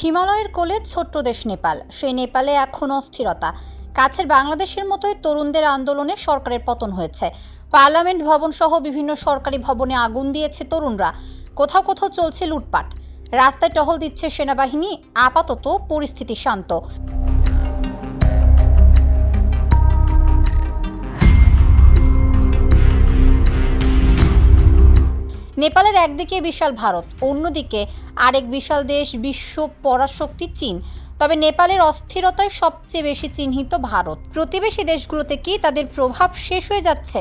হিমালয়ের কোলে ছোট্ট দেশ নেপাল। সেই নেপালে এখন অস্থিরতা। কাছের বাংলাদেশের মতোই তরুণদের আন্দোলনে সরকারের পতন হয়েছে। পার্লামেন্ট ভবন সহ বিভিন্ন সরকারি ভবনে আগুন দিয়েছে তরুণরা। কোথাও কোথাও চলছে লুটপাট। রাস্তায় টহল দিচ্ছে সেনাবাহিনী। আপাতত পরিস্থিতি শান্ত। নেপালের একদিকে বিশাল ভারত, অন্যদিকে আরেক বিশাল দেশ বিশ্ব পরাশক্তি চীন। তবে নেপালের অস্থিরতায় সবচেয়ে বেশি চিহ্নিত ভারত। প্রতিবেশী দেশগুলোতে কি তাদের প্রভাব শেষ হয়ে যাচ্ছে?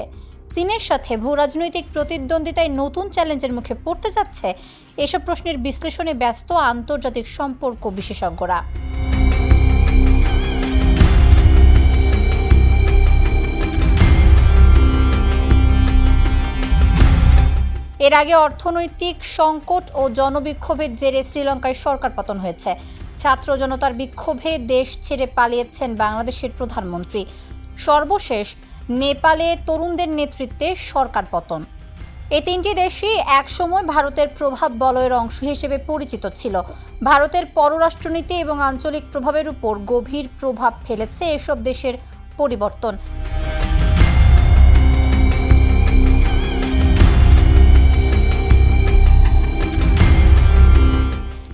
চীনের সাথে ভূ রাজনৈতিক প্রতিদ্বন্দ্বিতায় নতুন চ্যালেঞ্জের মুখে পড়তে যাচ্ছে? এসব প্রশ্নের বিশ্লেষণে ব্যস্ত আন্তর্জাতিক সম্পর্ক বিশেষজ্ঞরা। এর আগে অর্থনৈতিক সংকট ও জনবিক্ষোভের জেরে শ্রীলঙ্কায় সরকার পতন হয়েছে। ছাত্র জনতার বিক্ষোভে দেশ ছেড়ে পালিয়েছেন বাংলাদেশের প্রধানমন্ত্রী। সর্বশেষ, নেপালে তরুণদের নেতৃত্বে সরকার পতন। এই তিনটি দেশই একসময় ভারতের প্রভাব বলয়ের অংশ হিসেবে পরিচিত ছিল। ভারতের পররাষ্ট্রনীতি এবং আঞ্চলিক প্রভাবের উপর গভীর প্রভাব ফেলেছে এসব দেশের পরিবর্তন।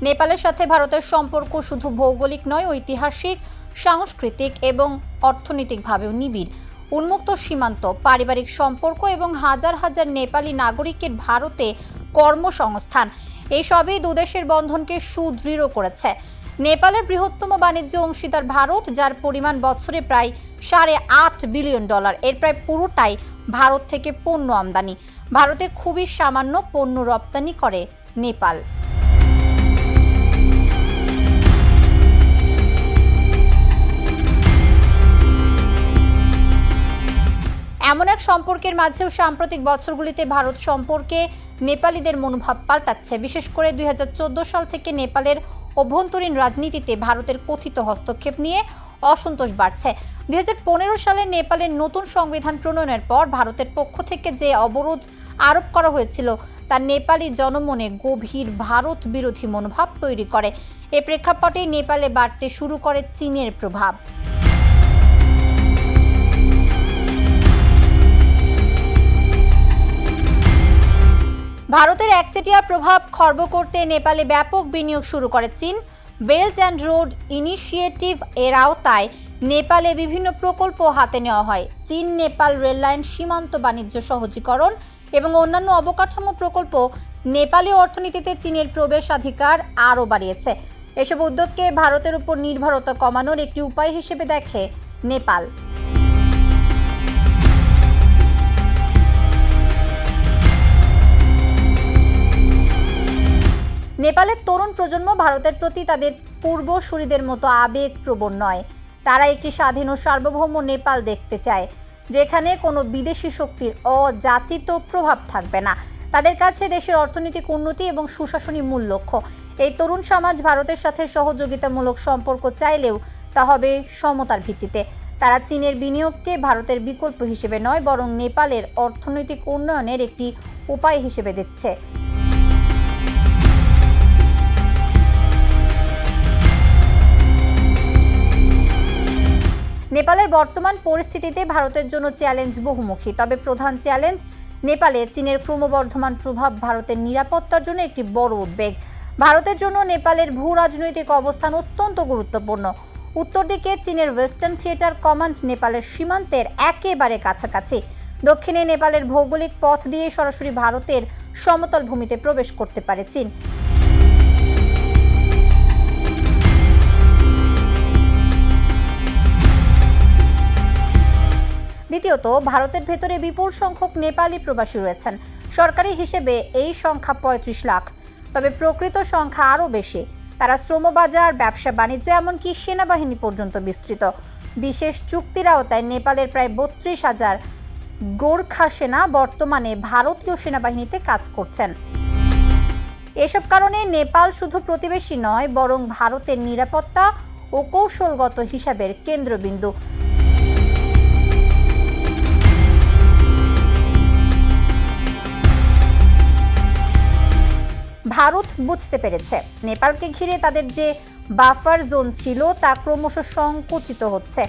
নেপালের সাথে ভারতের সম্পর্ক শুধু ভৌগোলিক নয়, ঐতিহাসিক, সাংস্কৃতিক এবং অর্থনৈতিকভাবেও নিবিড়। উন্মুক্ত সীমান্ত, পারিবারিক সম্পর্ক এবং হাজার হাজার নেপালি নাগরিকের ভারতে কর্মসংস্থান, এইসবই দুদেশের বন্ধনকে সুদৃঢ় করেছে। নেপালের বৃহত্তম বাণিজ্য অংশীদার ভারত, যার পরিমাণ বছরে প্রায় সাড়ে আট বিলিয়ন ডলার, এর প্রায় পুরোটাই ভারত থেকে পণ্য আমদানি। ভারতে খুবই সামান্য পণ্য রপ্তানি করে নেপাল। এমন এক সম্পর্কের মাঝেও সাম্প্রতিক বছরগুলিতে ভারত সম্পর্কে নেপালিদের মনোভাব পাল্টাচ্ছে। বিশেষ করে দুই হাজার চোদ্দ সাল থেকে নেপালের অভ্যন্তরীণ রাজনীতিতে ভারতের কথিত হস্তক্ষেপ নিয়ে অসন্তোষ বাড়ছে। দুই হাজার পনেরো সালে নেপালের নতুন সংবিধান প্রণয়নের পর ভারতের পক্ষ থেকে যে অবরোধ আরোপ করা হয়েছিল, তা নেপালি জনমনে গভীর ভারত বিরোধী মনোভাব তৈরি করে। এ প্রেক্ষাপটেই নেপালে বাড়তে শুরু করে চীনের প্রভাব। ভারতের একচেটিয়া প্রভাব খর্ব করতে নেপালে ব্যাপক বিনিয়োগ শুরু করে চীন। বেল্ট অ্যান্ড রোড ইনিশিয়েটিভ এর আওতায় নেপালে বিভিন্ন প্রকল্প হাতে নেওয়া হয়। চীন, নেপাল রেললাইন সীমান্ত বাণিজ্য সহজীকরণ এবং অন্যান্য অবকাঠামো প্রকল্প নেপালি অর্থনীতিতে চীনের প্রবেশাধিকার আরও বাড়িয়েছে। এসব উদ্যোগকে ভারতের উপর নির্ভরতা কমানোর একটি উপায় হিসেবে দেখে নেপাল। নেপালের তরুণ প্রজন্ম ভারতের প্রতি তাদের পূর্বসূরিদের মতো আবেগপ্রবণ নয়। তারা একটি স্বাধীন ও সার্বভৌম নেপাল দেখতে চায়, যেখানে কোনো বিদেশি শক্তির অযাচিত প্রভাব থাকবে না। তাদের কাছে দেশের অর্থনৈতিক উন্নতি এবং সুশাসনই মূল লক্ষ্য। এই তরুণ সমাজ ভারতের সাথে সহযোগিতামূলক সম্পর্ক চাইলেও তা হবে সমতার ভিত্তিতে। তারা চীনের বিনিয়োগকে ভারতের বিকল্প হিসেবে নয়, বরং নেপালের অর্থনৈতিক উন্নয়নের একটি উপায় হিসেবে দেখছে। নেপালের বর্তমান পরিস্থিতিতে ভারতের জন্য চ্যালেঞ্জ বহুমুখী। তবে প্রধান চ্যালেঞ্জ, নেপালে চীনের ক্রমবর্ধমান প্রভাব ভারতের নিরাপত্তার জন্য একটি বড় উদ্বেগ। ভারতের জন্য নেপালের ভূ রাজনৈতিক অবস্থান অত্যন্ত গুরুত্বপূর্ণ। উত্তর দিকে চীনের ওয়েস্টার্ন থিয়েটার কমান্ড নেপালের সীমান্তের একেবারে কাছাকাছি। দক্ষিণে নেপালের ভৌগোলিক পথ দিয়ে সরাসরি ভারতের সমতল ভূমিতে প্রবেশ করতে পারে চীন। দ্বিতীয়ত, ভারতের ভেতরে বিপুল সংখ্যক নেপালি প্রবাসী রয়েছেন। সরকারি হিসেবে এই সংখ্যা পঁয়ত্রিশ লাখ। তবে প্রকৃত সংখ্যা আরও বেশি। তারা শ্রমবাজার, ব্যবসা বাণিজ্য, এমনকি সেনাবাহিনী পর্যন্ত বিস্তৃত। বিশেষ চুক্তির আওতায় নেপালের প্রায় বত্রিশ হাজার গোর্খা সেনা বর্তমানে ভারতীয় সেনাবাহিনীতে কাজ করছেন। এসব কারণে নেপাল শুধু প্রতিবেশী নয়, বরং ভারতের নিরাপত্তা ও কৌশলগত হিসাবের কেন্দ্রবিন্দু। ভারত বুঝতে পেরেছে। নেপালকে ঘিরে তাদের যে বাফার জোন ছিল, তা ক্রমশ সংকুচিত হচ্ছে।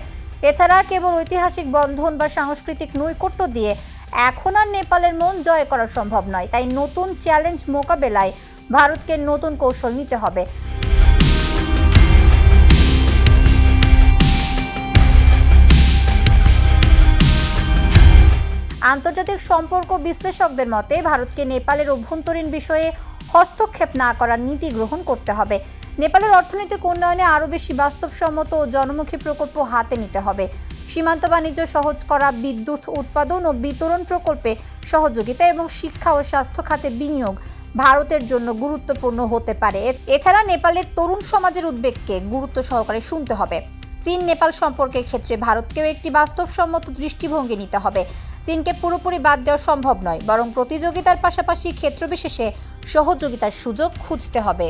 এছাড়া কেবল ঐতিহাসিক বন্ধন বা সাংস্কৃতিক নৈকট্য দিয়ে এখন আর নেপালের মন জয় করা সম্ভব নয়। তাই নতুন চ্যালেঞ্জ মোকাবেলায় ভারতকে নতুন কৌশল নিতে হবে। আন্তর্জাতিক সম্পর্ক বিশ্লেষকদের মতে, ভারতকে নেপালের অভ্যন্তরীণ বিষয়ে হস্তক্ষেপ না করার নীতি গ্রহণ করতে হবে। নেপালের অর্থনৈতিক উন্নয়নে আরও বেশি বাস্তবসম্মত ও জনমুখী প্রকল্প হাতে নিতে হবে। সীমান্ত বাণিজ্য সহজ করা, বিদ্যুৎ উৎপাদন ও বিতরণ প্রকল্পে সহযোগিতা এবং শিক্ষা ও স্বাস্থ্য খাতে বিনিয়োগ ভারতের জন্য গুরুত্বপূর্ণ হতে পারে। এছাড়া নেপালের তরুণ সমাজের উদ্বেগকে গুরুত্ব সহকারে শুনতে হবে। চীন নেপাল সম্পর্কের ক্ষেত্রে ভারতকেও একটি বাস্তবসম্মত দৃষ্টিভঙ্গি নিতে হবে। চীনকে পুরোপুরি বাদ দেওয়া সম্ভব নয় বরং প্রতিযোগিতার পাশাপাশি ক্ষেত্রবিশেষে সহযোগিতার সুযোগ খুঁজতে হবে।